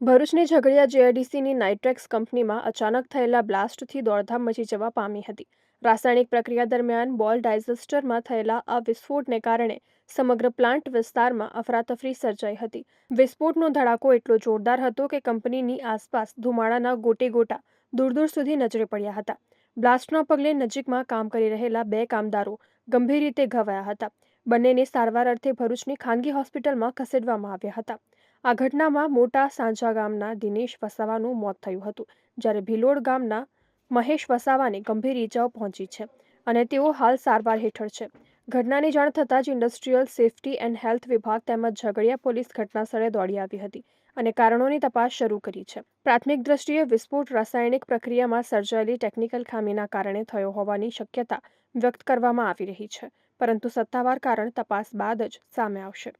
ભરૂચની ઝઘડિયા જેઆઈડીસીની નાઇટ્રેક્સ કંપનીમાં અચાનક થયેલા બ્લાસ્ટથી દોડધામ મચી જવા પામી હતી. રાસાયણિક પ્રક્રિયા દરમિયાન બોલ ડાયઝેસ્ટરમાં થયેલા આ વિસ્ફોટને કારણે સમગ્ર પ્લાન્ટ વિસ્તારમાં અફરાતફરી સર્જાઈ હતી. વિસ્ફોટનો ધડાકો એટલો જોરદાર હતો કે કંપનીની આસપાસ ધુમાડાના ગોટે ગોટા દૂર દૂર સુધી નજરે પડ્યા હતા. બ્લાસ્ટના પગલે નજીકમાં કામ કરી રહેલા બે કામદારો ગંભીર રીતે ઘવાયા હતા. બંનેને સારવાર અર્થે ભરૂચની ખાનગી હોસ્પિટલમાં ખસેડવામાં આવ્યા હતા. આ ઘટનામાં મોટા સાંજા ગામના દિનેશ વસાવાનું મોત થયું હતું, જ્યારે ભિલોડ ગામના મહેશ વસાવાને ગંભીર ઈજાઓ પહોંચી છે અને તેઓ હાલ સારવાર હેઠળ છે. ઘટનાની જાણ થતાં જ ઇન્ડસ્ટ્રીયલ સેફટી એન્ડ હેલ્થ વિભાગ તેમજ ઝઘડિયા પોલીસ ઘટનાસ્થળે દોડી આવી હતી અને કારણોની તપાસ શરૂ કરી છે. પ્રાથમિક દ્રષ્ટિએ વિસ્ફોટ રાસાયણિક પ્રક્રિયામાં સર્જાયેલી ટેકનિકલ ખામીના કારણે થયો હોવાની શક્યતા વ્યક્ત કરવામાં આવી રહી છે, પરંતુ સત્તાવાર કારણ તપાસ બાદ જ સામે આવશે.